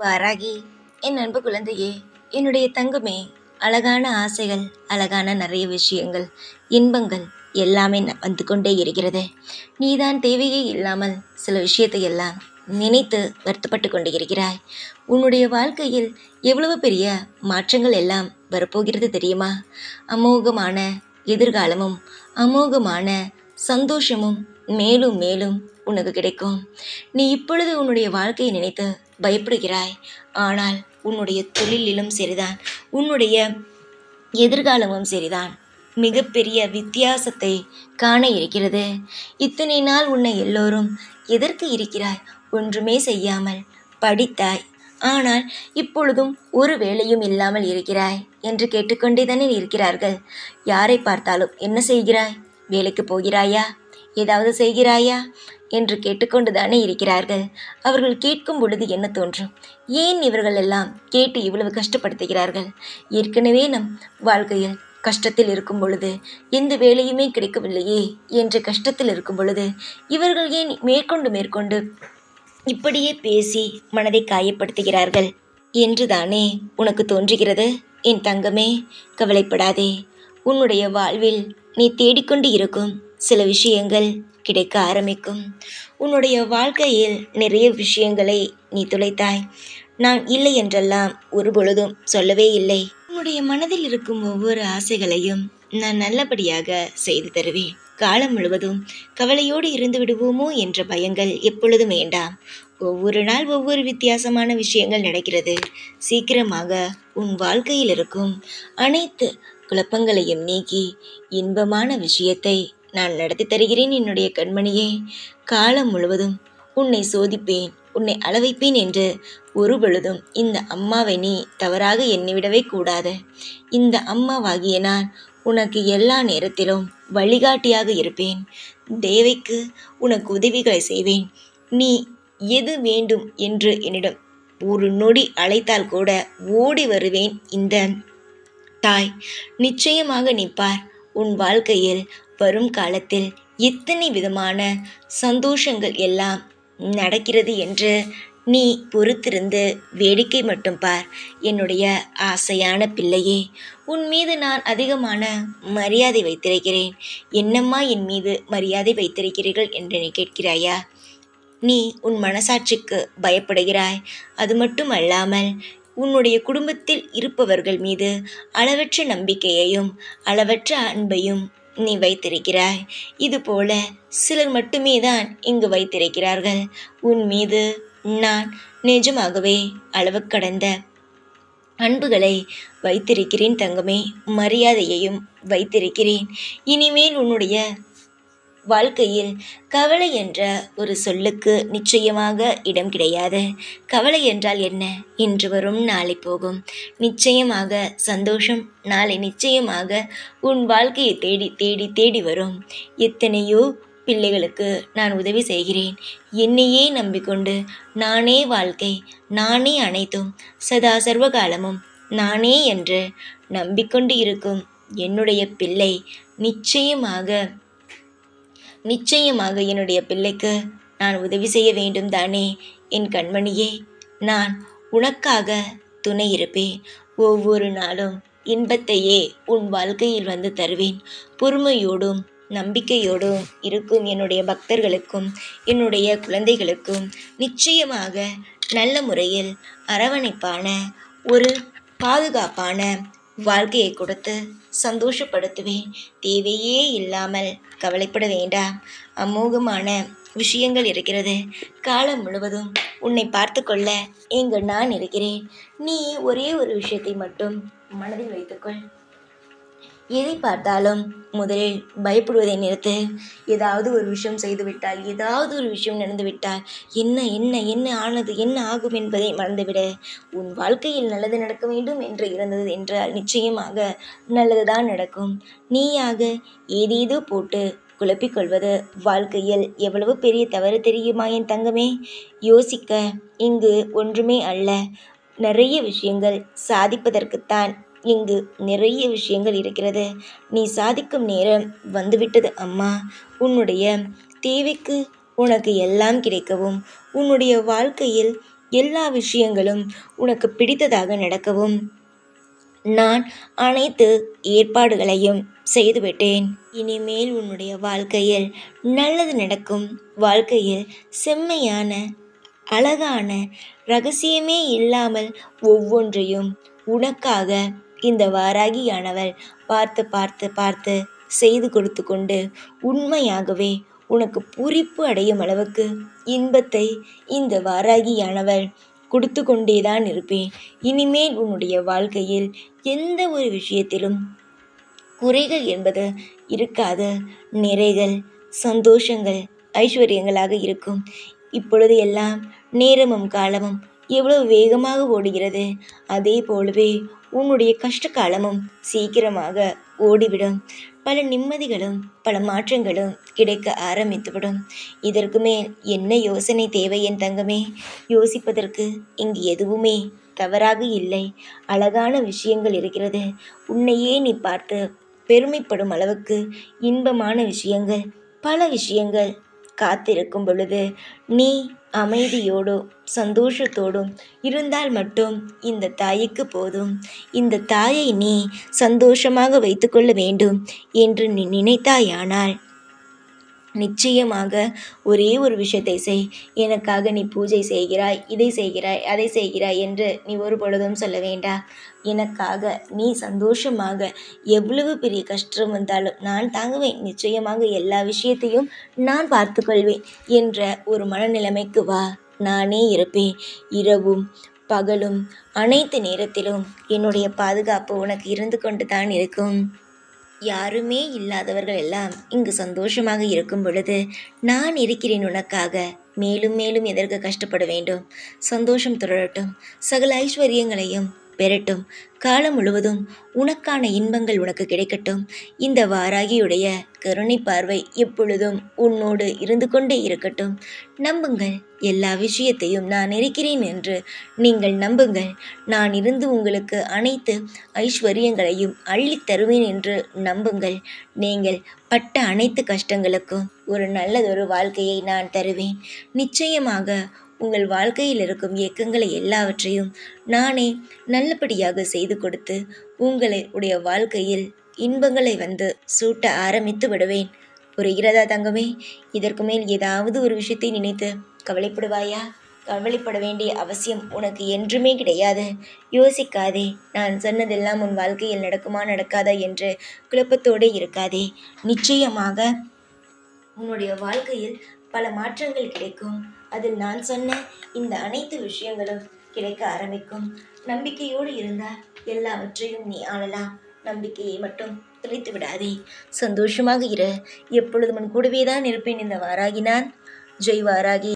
வாராகி என் அன்பு குழந்தையே என்னுடைய தங்குமே அழகான ஆசைகள் அழகான நிறைய விஷயங்கள் இன்பங்கள் எல்லாமே ந- வந்து கொண்டே இருக்கிறது. நீதான் தேவையே இல்லாமல் சில விஷயத்தை எல்லாம் நினைத்து வருத்தப்பட்டு கொண்டு இருக்கிறாய். உன்னுடைய வாழ்க்கையில் எவ்வளவு பெரிய மாற்றங்கள் எல்லாம் வரப்போகிறது தெரியுமா? அமோகமான எதிர்காலமும் அமோகமான சந்தோஷமும் மேலும் மேலும் உனக்கு கிடைக்கும். நீ இப்பொழுது உன்னுடைய வாழ்க்கையை நினைத்து பயப்படுகிறாய். ஆனால் உன்னுடைய தொழிலிலும் சரிதான். உன்னுடைய எதிர்காலமும் சரிதான். மிகப்பெரிய வித்தியாசத்தை காண இருக்கிறது. இத்தனை நாள் உன்னை எல்லோரும் எதற்கு இருக்கிறாய். ஒன்றுமே செய்யாமல் படித்தாய். ஆனால் இப்பொழுதும் ஒரு வேலையும் இல்லாமல் இருக்கிறாய் என்று கேட்டுக்கொண்டே தானே இருக்கிறார்கள். யாரை பார்த்தாலும் என்ன செய்கிறாய்? வேலைக்கு போகிறாயா? ஏதாவது செய்கிறாயா? என்று கேட்டுக்கொண்டு தானே இருக்கிறார்கள். அவர்கள் கேட்கும் பொழுது என்ன தோன்றும்? ஏன் இவர்கள் எல்லாம் கேட்டு இவ்வளவு கஷ்டப்படுத்துகிறார்கள்? ஏற்கனவே நம் வாழ்க்கையில் கஷ்டத்தில் இருக்கும் பொழுது எந்த வேலையுமே கிடைக்கவில்லையே என்ற கஷ்டத்தில் இருக்கும் பொழுது இவர்கள் ஏன் மேற்கொண்டு மேற்கொண்டு இப்படியே பேசி மனதை காயப்படுத்துகிறார்கள்? என்றுதானே உனக்கு தோன்றுகிறது? என் தங்கமே கவலைப்படாதே. உன்னுடைய வாழ்வில் நீ தேடிக்கொண்டு இருக்கும் சில விஷயங்கள் கிடைக்க ஆரம்பிக்கும். உன்னுடைய வாழ்க்கையில் நிறைய விஷயங்களை நீ துளைத்தாய். நான் இல்லை என்றெல்லாம் ஒரு பொழுதும் சொல்லவே இல்லை. உன்னுடைய மனதில் இருக்கும் ஒவ்வொரு ஆசைகளையும் நான் நல்லபடியாக செய்து தருவேன். காலம் முழுவதும் கவலையோடு இருந்து விடுவோமோ என்ற பயங்கள் எப்பொழுதும் வேண்டாம். ஒவ்வொரு நாள் ஒவ்வொரு வித்தியாசமான விஷயங்கள் நடக்கிறது. சீக்கிரமாக உன் வாழ்க்கையில் இருக்கும் அனைத்து குழப்பங்களையும் நீக்கி இன்பமான விஷயத்தை நான் நடத்தி தருகிறேன் என்னுடைய கண்மணியே. காலம் முழுவதும் உன்னை சோதிப்பேன் உன்னை அளவைப்பேன் என்று ஒரு பொழுதும் இந்த அம்மாவை நீ தவறாக எண்ணிவிடவே கூடாது. இந்த அம்மாவாகிய நான் உனக்கு எல்லா நேரத்திலும் வழிகாட்டியாக இருப்பேன். தேவைக்கு உனக்கு உதவிகளை செய்வேன். நீ எது வேண்டும் என்று என்னிடம் ஒரு நொடி அழைத்தால் கூட ஓடி வருவேன் இந்த தாய். நிச்சயமாக நிற்பார். உன் வாழ்க்கையில் வரும் காலத்தில் எத்தனை விதமான சந்தோஷங்கள் எல்லாம் நடக்கிறது என்று நீ பொறுத்திருந்து வேடிக்கை மட்டும் பார். என்னுடைய ஆசையான பிள்ளையே உன் மீது நான் அதிகமான மரியாதை வைத்திருக்கிறேன். என்னம்மா என் மீது மரியாதை வைத்திருக்கிறீர்கள் என்று நீ கேட்கிறாயா? நீ உன் மனசாட்சிக்கு பயப்படுகிறாய். அது மட்டும் அல்லாமல் உன்னுடைய குடும்பத்தில் இருப்பவர்கள் மீது அளவற்ற நம்பிக்கையையும் அளவற்ற அன்பையும் நீ வைத்திருக்கிறாய். இதுபோல சிலர் மட்டுமே தான் இங்கு வைத்திருக்கிறார்கள். உன் மீது நான் நிஜமாகவே அளவு கடந்த அன்புகளை வைத்திருக்கிறேன் தங்கமே. மரியாதையையும் வைத்திருக்கிறேன். இனிமேல் உன்னுடைய வாழ்க்கையில் கவலை என்ற ஒரு சொல்லுக்கு நிச்சயமாக இடம் கிடையாது. கவலை என்றால் என்ன? இன்று வரும் நாளை போகும். நிச்சயமாக சந்தோஷம் நாளை நிச்சயமாக உன் வாழ்க்கையை தேடி தேடி தேடி வரும். எத்தனையோ பிள்ளைகளுக்கு நான் உதவி செய்கிறேன். என்னையே நம்பிக்கொண்டு நானே வாழ்க்கை நானே அனைத்தும் சதா சர்வகாலமும் நானே என்று நம்பிக்கொண்டு இருக்கும் என்னுடைய பிள்ளை நிச்சயமாக நிச்சயமாக என்னுடைய பிள்ளைக்கு நான் உதவி செய்ய வேண்டும் தானே? என் கண்மணியே நான் உனக்காக துணை இருப்பேன். ஒவ்வொரு நாளும் இன்பத்தையே உன் வாழ்க்கையில் வந்து தருவேன். பொறுமையோடும் நம்பிக்கையோடும் இருக்கும் என்னுடைய பக்தர்களுக்கும் என்னுடைய குழந்தைகளுக்கும் நிச்சயமாக நல்ல முறையில் அரவணைப்பான ஒரு பாதுகாப்பான வாழ்க்கையை கொடுத்து சந்தோஷப்படுத்துவேன். தேவையே இல்லாமல் கவலைப்பட வேண்டாம். அமோகமான விஷயங்கள் இருக்கிறது. காலம் முழுவதும் உன்னை பார்த்து கொள்ள இங்கு நான் இருக்கிறேன். நீ ஒரே ஒரு விஷயத்தை மட்டும் மனதில் வைத்துக்கொள். எதை பார்த்தாலும் முதலில் பயப்படுவதை நிறுத்து. ஏதாவது ஒரு விஷயம் செய்துவிட்டால் ஏதாவது ஒரு விஷயம் நடந்துவிட்டால் என்ன என்ன என்ன ஆனது என்ன ஆகும் என்பதை மறந்துவிடு. உன் வாழ்க்கையில் நல்லது நடக்க வேண்டும் என்று இருந்தது என்றால் நிச்சயமாக நல்லதுதான் நடக்கும். நீயாக ஏதேதோ போட்டு குழப்பிக்கொள்வது வாழ்க்கையில் எவ்வளவு பெரிய தவறு தெரியுமா என் தங்கமே? யோசிக்க இங்கு ஒன்றுமே அல்ல. நிறைய விஷயங்கள் சாதிப்பதற்குத்தான் இங்கு நிறைய விஷயங்கள் இருக்கிறது. நீ சாதிக்கும் நேரம் வந்துவிட்டது அம்மா. உன்னுடைய தேவைக்கு உனக்கு எல்லாம் கிடைக்கவும் உன்னுடைய வாழ்க்கையில் எல்லா விஷயங்களும் உனக்கு பிடித்ததாக நடக்கவும் நான் அனைத்து ஏற்பாடுகளையும் செய்துவிட்டேன். இனிமேல் உன்னுடைய வாழ்க்கையில் நல்லது நடக்கும் வாழ்க்கையில் செம்மையான அழகான ரகசியமே இல்லாமல் ஒவ்வொன்றையும் உனக்காக இந்த வாராகியானவள். பார்த்து பார்த்து பார்த்து செய்து கொடுத்து கொண்டு உண்மையாகவே உனக்கு பூரிப்பு அடையும் அளவுக்கு இன்பத்தை இந்த வாராகியானவள் கொடுத்து கொண்டேதான் இருப்பேன். இனிமேல் உன்னுடைய வாழ்க்கையில் எந்த ஒரு விஷயத்திலும் குறைகள் என்பது இருக்காது. நிறைகள் சந்தோஷங்கள் ஐஸ்வர்யங்களாக இருக்கும். இப்பொழுது எல்லாம் நேரமும் காலமும் எவ்வளவு வேகமாக ஓடுகிறது? அதே போலவே உன்னுடைய கஷ்ட காலமும் சீக்கிரமாக ஓடிவிடும். பல நிம்மதிகளும் பல மாற்றங்களும் கிடைக்க ஆரம்பித்துவிடும். இதற்கு மேல் என்ன யோசனை தேவை என் தங்கமே? யோசிப்பதற்கு இங்கு எதுவுமே தவறாக இல்லை. அழகான விஷயங்கள் இருக்கிறது. உன்னையே நீ பார்த்து பெருமைப்படும் அளவுக்கு இன்பமான விஷயங்கள் பல விஷயங்கள் காத்திருக்கும் பொழுது நீ அமைதியோடும் சந்தோஷத்தோடும் இருந்தால் மட்டும் இந்த தாய்க்கு போதும். இந்த தாயை நீ சந்தோஷமாக வைத்துக்கொள்ள வேண்டும் என்று நீ நினைத்தாயானால் நிச்சயமாக ஒரே ஒரு விஷயத்தை செய். எனக்காக நீ பூஜை செய்கிறாய் இதை செய்கிறாய் அதை செய்கிறாய் என்று நீ ஒரு பொழுதும் சொல்ல வேண்டா. எனக்காக நீ சந்தோஷமாக எவ்வளவு பெரிய கஷ்டம் வந்தாலும் நான் தாங்குவேன். நிச்சயமாக எல்லா விஷயத்தையும் நான் பார்த்துக்கொள்வேன் என்ற ஒரு மனநிலைமைக்கு வா. நானே இருப்பேன். இரவும் பகலும் அனைத்து நேரத்திலும் என்னுடைய பாதுகாப்பு உனக்கு இருந்து கொண்டு தான் இருக்கும். யாருமே இல்லாதவர்கள் எல்லாம் இங்கு சந்தோஷமாக இருக்கும் பொழுது நான் இருக்கிறேன் உனக்காக. மேலும் மேலும் எதற்கு கஷ்டப்பட வேண்டும்? சந்தோஷம் தொடரட்டும் சகல ஐஸ்வர்யங்களையும் பெறட்டும். காலம் முழுவதும் உனக்கான இன்பங்கள் உனக்கு கிடைக்கட்டும். இந்த வாராகியுடைய கருணை பார்வை எப்பொழுதும் உன்னோடு இருந்து கொண்டே இருக்கட்டும். நம்புங்கள் எல்லா விஷயத்தையும் நான் இருக்கிறேன் என்று நீங்கள் நம்புங்கள். நான் இருந்து உங்களுக்கு அனைத்து ஐஸ்வர்யங்களையும் அள்ளித் தருவேன் என்று நம்புங்கள். நீங்கள் பட்ட அனைத்து கஷ்டங்களுக்கும் ஒரு நல்லதொரு வாழ்க்கையை நான் தருவேன். நிச்சயமாக உங்கள் வாழ்க்கையில் இருக்கும் இயக்கங்களை எல்லாவற்றையும் நானே நல்லபடியாக செய்து கொடுத்து உங்களை உடைய வாழ்க்கையில் இன்பங்களை வந்து சூட்ட ஆரம்பித்து விடுவேன். புரிகிறதா தங்கமே? இதற்கு மேல் ஏதாவது ஒரு விஷயத்தை நினைத்து கவலைப்படுவாயா? கவலைப்பட வேண்டிய அவசியம் உனக்கு என்றுமே கிடையாது. யோசிக்காதே நான் சொன்னதெல்லாம் உன் வாழ்க்கையில் நடக்குமா நடக்காதா என்று குழப்பத்தோடு இருக்காதே. நிச்சயமாக உன்னுடைய வாழ்க்கையில் பல மாற்றங்கள் கிடைக்கும். அதில் நான் சொன்ன இந்த அனைத்து விஷயங்களும் கிடைக்க ஆரம்பிக்கும். நம்பிக்கையோடு இருந்தால் எல்லாவற்றையும் நீ ஆளலாம். நம்பிக்கையை மட்டும் தொலைத்து விடாதே. சந்தோஷமாக இரு. எப்பொழுதும் உன் கூடவே தான் இருப்பேன் இந்த வாராகி நான். ஜெய் வாராகி.